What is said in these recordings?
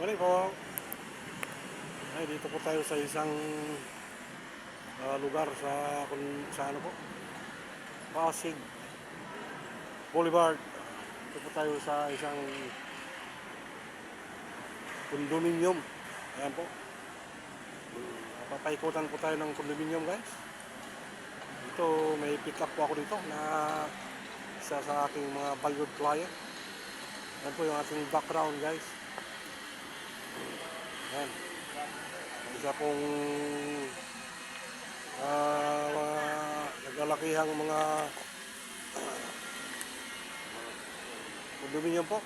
Morning po. Ay, dito po tayo sa isang ah, lugar sa, kung, sa ano po? Pasig Boulevard. Dito po tayo sa isang condominium. Ayan po. Papaikutan po tayo ng condominium guys. Dito may pick up po ako dito na isa sa aking mga valued client. Yan po yung ating background guys. Yan. Isa pong ah, mga naglalakihang mga condominium po.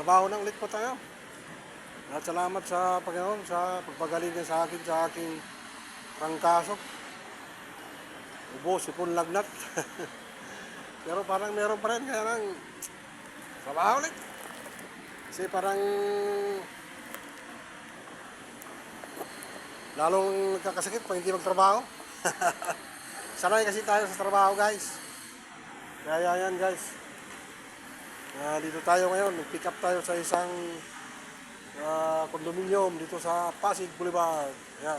Trabaho na ulit po tayo. At salamat sa Panginoon sa pagpagaling niya sa akin sa aking trangkaso. Ubo, sipon lagnat. Pero parang meron pa rin kaya lang trabaho ulit. Kasi parang lalong nagkakasakit pag hindi magtrabaho. Sanay kasi tayo sa trabaho guys. Kaya yan guys. Ah, dito tayo ngayon, nag-pick up tayo sa isang ah, condominium dito sa Pasig Boulevard. Yan.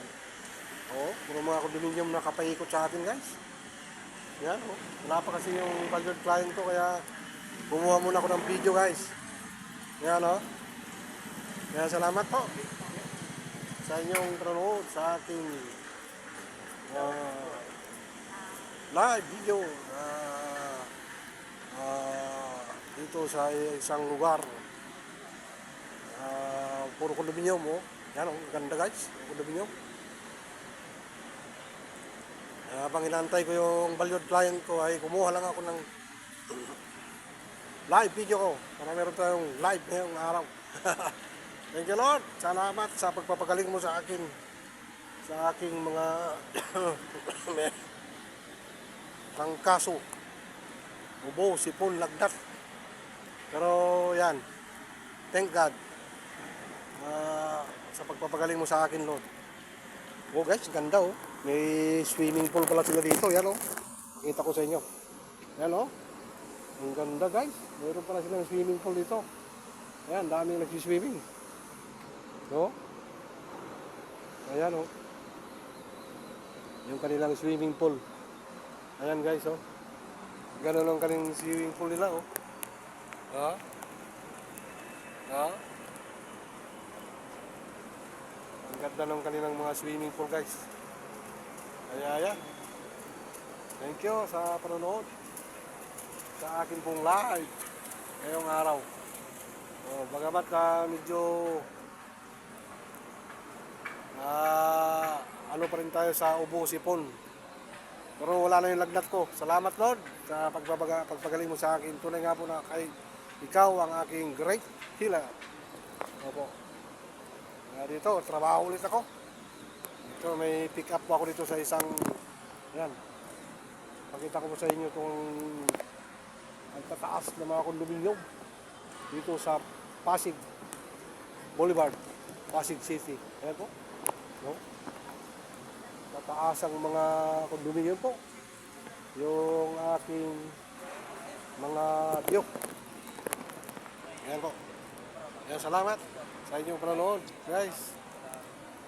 Oh, puro mga condominium na kapaikot sa atin guys. Yan, oh. Wala pa kasi yung valued client ko kaya kumuha muna ako ng video guys. Yan, oh. Kaya salamat po sa inyong panonood sa ating ah, live video ah, ah, dito sa isang lugar. Ah, puro condominium, oh. Yan, oh. Ganda guys. Condominium. Uh, habang inantay ko yung valued client ko ay kumuha lang ako ng live video ko para meron tayong live ngayong araw. Thank you Lord. Salamat sa pagpapagaling mo sa akin sa aking mga trangkaso. Ubo, sipon, lagnat. Pero yan. Thank God. ah, sa pagpapagaling mo sa akin, Lord. Oh guys, ganda oh. May swimming pool pala sila dito. Yan oh. Kita ko sa inyo. Yan oh. Ang ganda guys. Meron pala silang swimming pool dito. Ayan, daming nagsiswimming. No? Ayan oh. Yung kanilang swimming pool. Ayan guys oh. Ganun ang kanilang swimming pool nila oh. Ha? Ha? Ang ganda ng kanilang mga swimming pool guys. Kaya yan. Thank you sa panonood. Sa akin pong live. Ngayong araw. Oh, bagamat ka medyo ah, ano pa rin tayo sa ubo sipon. Pero wala na yung lagnat ko. Salamat Lord sa pagbabaga, pagpagaling mo sa akin. Tunay nga po na kay ikaw ang aking great healer. Opo. Kaya dito, trabaho ulit ako. Dito may pick up po ako dito sa isang yan. Pakita ko po sa inyo kung ang tataas ng mga kondominium dito sa Pasig Boulevard, Pasig City. Ayan po. No? Tataas ang mga kondominium po. Yung aking mga biyok. Ayan po. Ayan, salamat sa inyong panonood, guys.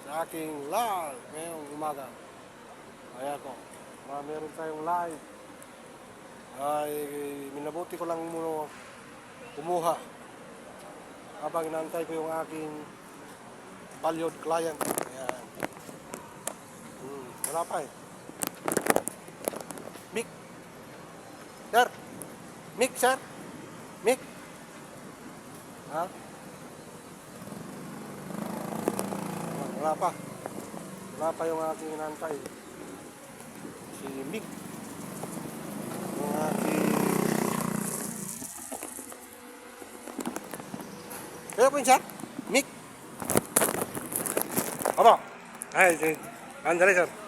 Sa aking live ngayong umaga. Ayan po. Meron tayong live. Ay, minabuti ko lang muna kumuha habang inaantay ko yung aking valued client. Ayan. Hmm, wala pa eh. Mic. Sir. Mic, sir. Mic. Ha? Wala pa. Wala pa yung aking inantay. Si Mick. Yung aking... Kaya po yun, sir? Mick? Opo. Ay, si... Andale, sir.